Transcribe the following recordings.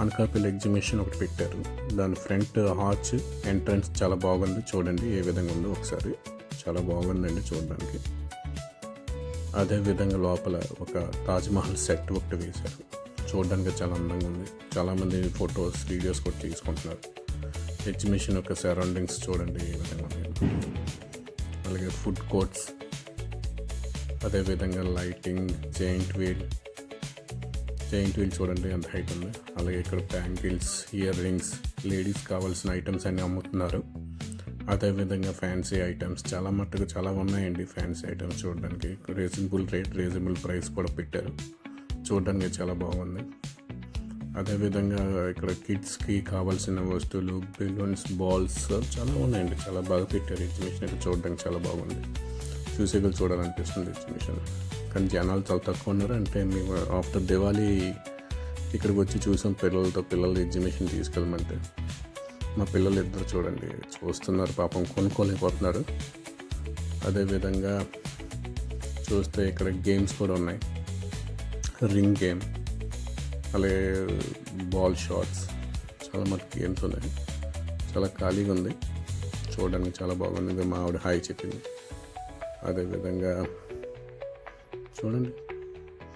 Anakapalli exhibition ఒకటి పెట్టారు. దాని ఫ్రంట్ హార్చ్ ఎంట్రన్స్ చాలా బాగుంది. చూడండి ఏ విధంగా ఉందో ఒకసారి. చాలా బాగుందండి చూడడానికి. అదే విధంగా లోపల ఒక తాజ్మహల్ సెట్ ఒకటి వేశారు. చూడడానికి చాలా అందంగా ఉంది. చాలామంది ఫొటోస్ వీడియోస్ కూడా తీసుకుంటున్నారు. ఎగ్జిబిషన్ యొక్క సరౌండింగ్స్ చూడండి ఏ విధంగా ఉన్నాయి అలాగే ఫుడ్ కోర్ట్స్. అదేవిధంగా lighting giant wheel giant wheel చూడండి ఎంత హైట్ ఉంది. అలాగే ఇక్కడ బ్యాంగిల్స్ ఇయర్ రింగ్స్ లేడీస్ కావాల్సిన ఐటమ్స్ అన్నీ అమ్ముతున్నారు. అదేవిధంగా ఫ్యాన్సీ ఐటమ్స్ చాలా మట్టుకు చాలా ఉన్నాయండి ఫ్యాన్సీ ఐటమ్స్ చూడడానికి. రీజనబుల్ రేట్ రీజనబుల్ ప్రైస్ కూడా పెట్టారు. చూడడానికి చాలా బాగుంది. అదేవిధంగా ఇక్కడ కిడ్స్కి కావాల్సిన వస్తువులు బెలూన్స్ బాల్స్ చాలా ఉన్నాయండి. చాలా బాగా పెట్టారు. ఎగ్జిబిషన్ అయితే చూడడానికి చాలా బాగుంది. చూసేకలు చూడాలనిపిస్తుంది ఎగ్జిబిషన్ కానీ జనాలు చాలా తక్కువ ఉన్నారు. అంటే మేము ఆఫ్టర్ దివాళీ ఇక్కడికి వచ్చి చూసాం పిల్లలతో పిల్లలు ఎగ్జిబిషన్ తీసుకెళ్ళమంటే. మా పిల్లలు ఇద్దరు చూడండి చూస్తున్నారు పాపం కొనుక్కోలేకపోతున్నారు. అదేవిధంగా చూస్తే ఇక్కడ గేమ్స్ కూడా ఉన్నాయి. రింగ్ గేమ్ అలాగే బాల్ షాట్స్ చాలా మంది గేమ్స్ ఉన్నాయి. చాలా ఖాళీగా ఉంది. చూడడానికి చాలా బాగుంది. మా ఆవిడ హాయ్ చెప్పింది. అదేవిధంగా చూడండి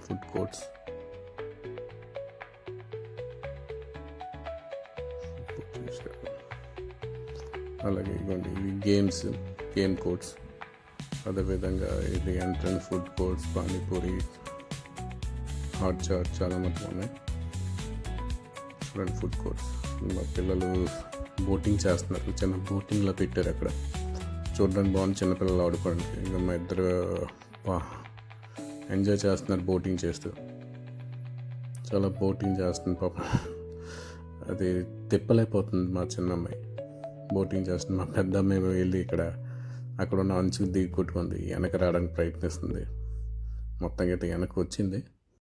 ఫుడ్ కోర్ట్స్ అలాగే ఇవ్వండి ఇవి గేమ్స్ గేమ్ కోర్ట్స్ అదేవిధంగా ఇది entrance food courts panipuri hot chaat చాలా మటుకు ఉన్నాయి. చూడండి ఫుడ్ కోర్ట్స్ మా పిల్లలు బోటింగ్ చేస్తున్నారు. చిన్న బోటింగ్లో పెట్టారు అక్కడ. చూడడానికి బాగుంది. చిన్నపిల్లలు ఆడుకోవడానికి. ఇంకా మా ఇద్దరు ఎంజాయ్ చేస్తున్నారు బోటింగ్ చేస్తూ. చాలా బోటింగ్ చేస్తుంది పాప. అది తిప్పలేకపోతుంది మా చిన్న అమ్మాయి బోటింగ్ చేస్తుంది. మా పెద్ద అమ్మాయి వెళ్ళి ఇక్కడ అక్కడ ఉన్న అంచుకు దిగి కొట్టుకుంది. వెనక రావడానికి ప్రయత్నిస్తుంది. మొత్తం అయితే వెనక్కి వచ్చింది.